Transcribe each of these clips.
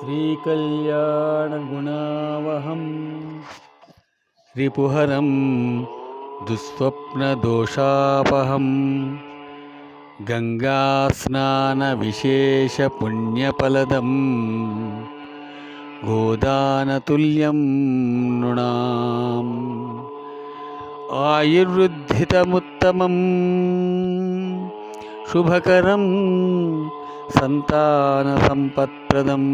श्रीकल्याणगुणावहं रिपुहरं दुःस्वप्नदोषापहं गङ्गास्नानविशेषपुण्यफलदं गोदानतुल्यं नृणाम्। आयुर्वृद्धितमुत्तमं शुभकरं सन्तानसम्पत्प्रदं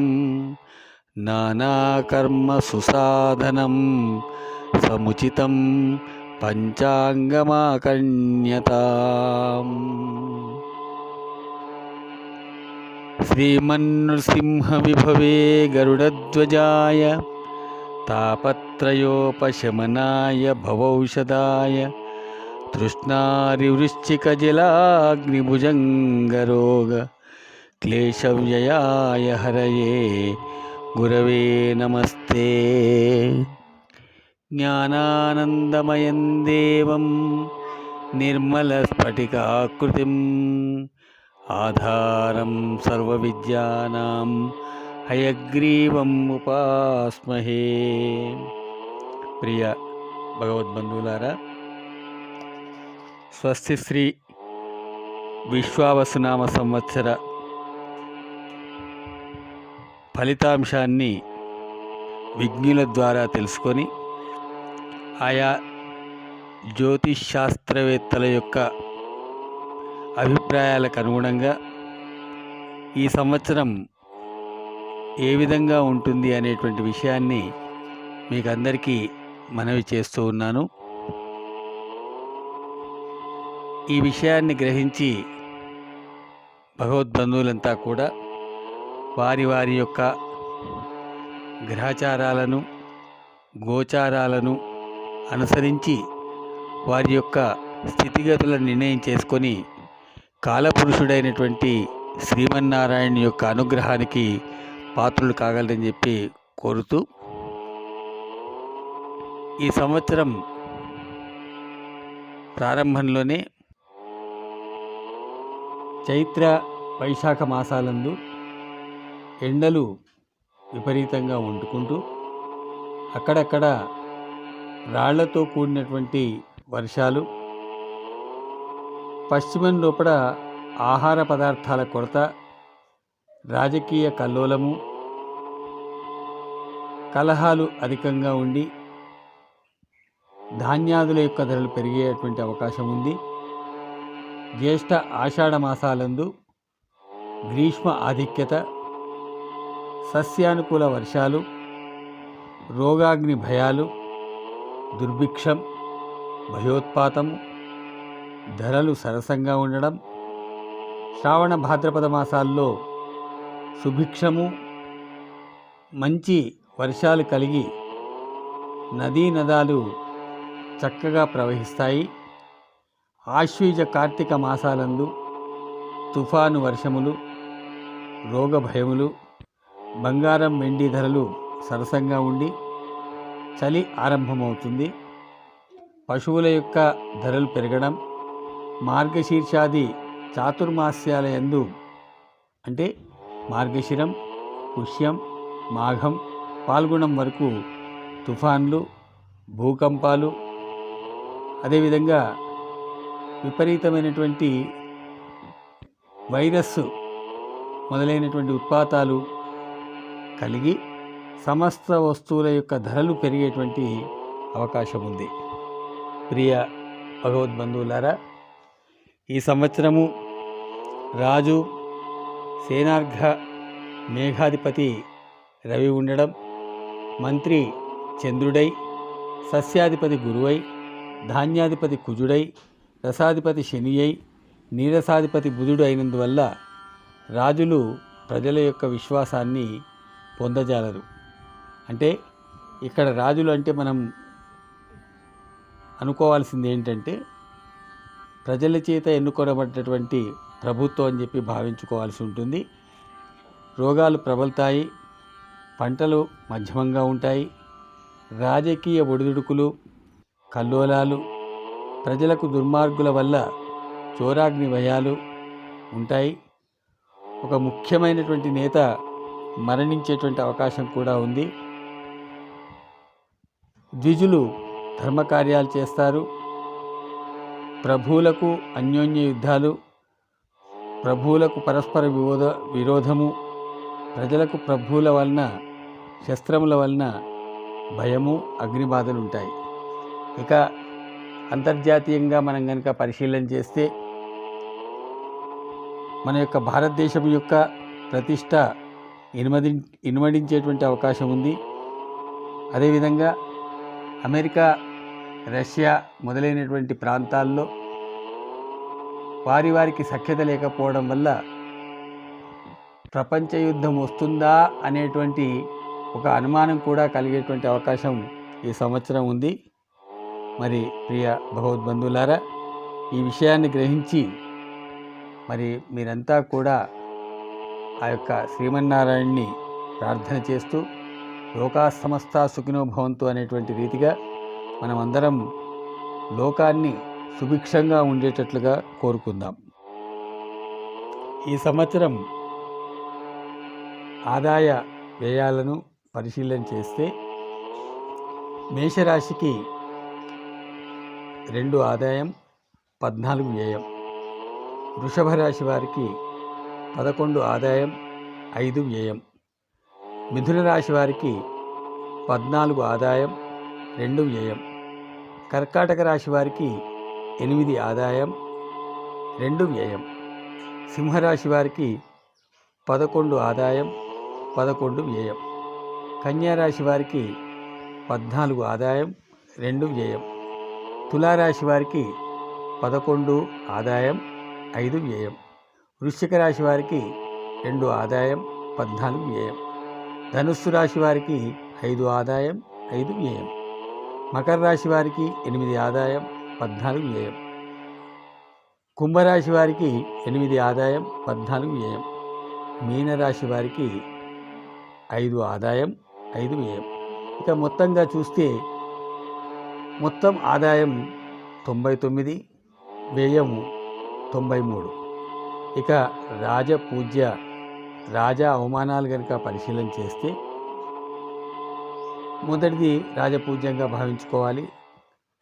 नानाकर्मसुसाधनं समुचितं पञ्चाङ्गमाकण्यताम् श्रीमन्नृसिंहविभवे गरुडध्वजाय तापत्रयोपशमनाय भवौषधाय तृष्णारिवृश्चिकजलाग्निभुजङ्गरोग క్లేశవ్యయాయ హరయే గురవే నమస్తే జ్ఞానానందమయం దేవం నిర్మలస్ఫటికాకృతిం ఆధారం సర్వవిద్యానాం హయగ్రీవం ఉపాస్మహే ప్రియ భగవద్బంధువులారా స్వస్తి శ్రీ విశ్వావసునామ సంవత్సర ఫలితాంశాన్ని విజ్ఞుల ద్వారా తెలుసుకొని ఆయా జ్యోతిష్ శాస్త్రవేత్తల యొక్క అభిప్రాయాలకు అనుగుణంగా ఈ సంవత్సరం ఏ విధంగా ఉంటుంది అనేటువంటి విషయాన్ని మీకు అందరికీ మనవి చేస్తూ ఉన్నాను. ఈ విషయాన్ని గ్రహించి భగవద్బంధువులంతా కూడా వారి వారి యొక్క గ్రహచారాలను గోచారాలను అనుసరించి వారి యొక్క స్థితిగతులను నిర్ణయం చేసుకొని కాలపురుషుడైనటువంటి శ్రీమన్నారాయణ యొక్క అనుగ్రహానికి పాత్రులు కాగలరని చెప్పి కోరుతూ ఈ సంవత్సరం ప్రారంభంలోనే చైత్ర వైశాఖ మాసాలందు ఎండలు విపరీతంగా వండుకుంటూ అక్కడక్కడ రాళ్ళతో కూడినటువంటి వర్షాలు పశ్చిమం లోపల ఆహార పదార్థాల కొరత రాజకీయ కల్లోలము కలహాలు అధికంగా ఉండి ధాన్యాదుల యొక్క ధరలు పెరిగేటువంటి అవకాశం ఉంది. జ్యేష్ఠ ఆషాఢ మాసాలందు గ్రీష్మ ఆధిక్యత సస్యానుకూల వర్షాలు రోగాగ్ని భయాలు దుర్భిక్షం భయోత్పాతము ధరలు సరసంగా ఉండడం శ్రావణ భాద్రపద మాసాల్లో సుభిక్షము మంచి వర్షాలు కలిగి నదీ నదాలు చక్కగా ప్రవహిస్తాయి. ఆశ్వీజ కార్తీక మాసాలందు తుఫాను వర్షములు రోగ భయములు బంగారం వెండి ధరలు సరసంగా ఉండి చలి ఆరంభమవుతుంది. పశువుల యొక్క ధరలు పెరగడం మార్గశీర్షాది చాతుర్మాస్యాల యందు అంటే మార్గశిరం పుష్యం మాఘం పాల్గొనం వరకు తుఫాన్లు భూకంపాలు అదేవిధంగా విపరీతమైనటువంటి వైరస్ మొదలైనటువంటి ఉత్పాతాలు కలిగి సమస్త వస్తువుల యొక్క ధరలు పెరిగేటువంటి అవకాశం ఉంది ప్రియ భగవద్బంధువులారా ఈ సంవత్సరము రాజు సేనార్ఘ మేఘాధిపతి రవి ఉండడం మంత్రి చంద్రుడై సస్యాధిపతి గురువై ధాన్యాధిపతి కుజుడై రసాధిపతి శని అయి నీరసాధిపతి బుధుడు అయినందువల్ల రాజులు ప్రజల యొక్క విశ్వాసాన్ని పొందజాలరు. అంటే ఇక్కడ రాజులు అంటే మనం అనుకోవాల్సింది ఏంటంటే ప్రజల చేత ఎన్నుకోబడ్డటువంటి ప్రభుత్వం అని చెప్పి భావించుకోవాల్సి ఉంటుంది. రోగాలు ప్రబలుతాయి పంటలు మధ్యమంగా ఉంటాయి రాజకీయ ఒడిదుడుకులు కల్లోలాలు ప్రజలకు దుర్మార్గుల వల్ల చోరాగ్ని భయాలు ఉంటాయి. ఒక ముఖ్యమైనటువంటి నేత మరణించేటువంటి అవకాశం కూడా ఉంది. ద్విజులు ధర్మకార్యాలు చేస్తారు. ప్రభువులకు అన్యోన్య యుద్ధాలు ప్రభువులకు పరస్పర విరోధ విరోధము ప్రజలకు ప్రభువుల వలన శస్త్రముల వలన భయము అగ్నిబాధలు ఉంటాయి ఇక అంతర్జాతీయంగా మనం కనుక పరిశీలన చేస్తే మన యొక్క భారతదేశం యొక్క ప్రతిష్ట ఇనుమది ఇనుమడించేటువంటి అవకాశం ఉంది. అదేవిధంగా అమెరికా రష్యా మొదలైనటువంటి ప్రాంతాల్లో వారి వారికి సఖ్యత లేకపోవడం వల్ల ప్రపంచ యుద్ధం వస్తుందా అనేటువంటి ఒక అనుమానం కూడా కలిగేటువంటి అవకాశం ఈ సంవత్సరం ఉంది. మరి ప్రియ భగవద్బంధువులారా ఈ విషయాన్ని గ్రహించి మరి మీరంతా కూడా ఆ యొక్క శ్రీమన్నారాయణ్ణి ప్రార్థన చేస్తూ లోకా సమస్త సుఖినో భవంతు అనేటువంటి రీతిగా మనమందరం లోకాన్ని సుభిక్షంగా ఉండేటట్లుగా కోరుకుందాం. ఈ సంవత్సరం ఆదాయ వ్యయాలను పరిశీలన చేస్తే మేషరాశికి రెండు ఆదాయం పద్నాలుగు వ్యయం. వృషభ రాశి వారికి పదకొండు ఆదాయం ఐదు వ్యయం. మిథున రాశి వారికి పద్నాలుగు ఆదాయం రెండు వ్యయం. కర్కాటక రాశి వారికి ఎనిమిది ఆదాయం రెండు వ్యయం. సింహరాశి వారికి పదకొండు ఆదాయం పదకొండు వ్యయం. కన్యారాశి వారికి పద్నాలుగు ఆదాయం రెండు వ్యయం. తులారాశి వారికి పదకొండు ఆదాయం ఐదు వ్యయం. వృశ్చిక రాశి వారికి రెండు ఆదాయం పద్నాలుగు వ్యయం. ధనుస్సు రాశి వారికి ఐదు ఆదాయం ఐదు వ్యయం. మకర రాశి వారికి ఎనిమిది ఆదాయం పద్నాలుగు వ్యయం. కుంభరాశి వారికి ఎనిమిది ఆదాయం పద్నాలుగు వ్యయం. మీనరాశి వారికి ఐదు ఆదాయం ఐదు వ్యయం. ఇక మొత్తంగా చూస్తే మొత్తం ఆదాయం తొంభై తొమ్మిది వ్యయం తొంభై మూడు. ఇక రాజపూజ్య రాజా అవమానాలు కనుక పరిశీలన చేస్తే మొదటిది రాజపూజ్యంగా భావించుకోవాలి.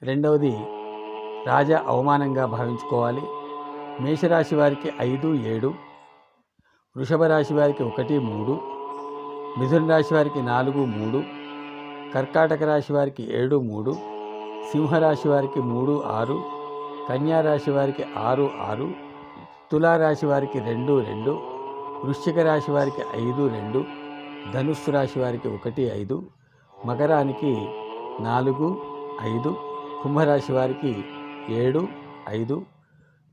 రెండవది రాజ అవమానంగా భావించుకోవాలి. మేషరాశి వారికి ఐదు ఏడు వృషభ రాశి వారికి ఒకటి మూడు మిథున రాశి వారికి నాలుగు మూడు కర్కాటక రాశి వారికి ఏడు మూడు సింహరాశి వారికి మూడు ఆరు కన్యా రాశి వారికి ఆరు ఆరు తులారాశి వారికి రెండు రెండు. వృశ్చిక రాశి వారికి ఐదు రెండు. ధనుస్సు రాశి వారికి ఒకటి ఐదు. మకరానికి నాలుగు ఐదు. కుంభరాశి వారికి ఏడు ఐదు.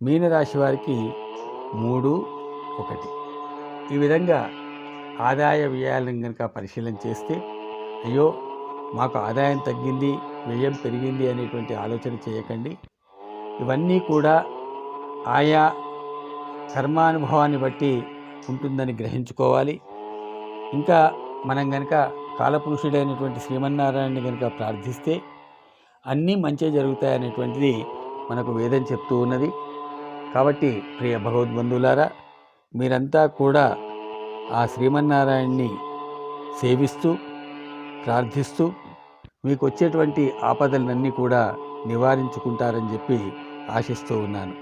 మీనరాశి వారికి మూడు ఒకటి. ఈ విధంగా ఆదాయ వ్యయాలను కనుక పరిశీలన చేస్తే అయ్యో మాకు ఆదాయం తగ్గింది వ్యయం పెరిగింది అనేటువంటి ఆలోచన చేయకండి. ఇవన్నీ కూడా ఆయా కర్మానుభవాన్ని బట్టి ఉంటుందని గ్రహించుకోవాలి. ఇంకా మనం కనుక కాలపురుషుడైనటువంటి శ్రీమన్నారాయణని కనుక ప్రార్థిస్తే అన్నీ మంచి జరుగుతాయనేటువంటిది మనకు వేదం చెప్తూ ఉన్నది. కాబట్టి ప్రియ భగవద్బంధువులారా మీరంతా కూడా ఆ శ్రీమన్నారాయణ్ణి సేవిస్తూ ప్రార్థిస్తూ మీకు వచ్చేటువంటి ఆపదలన్నీ కూడా నివారించుకుంటారని చెప్పి ఆశిస్తూ ఉన్నాను.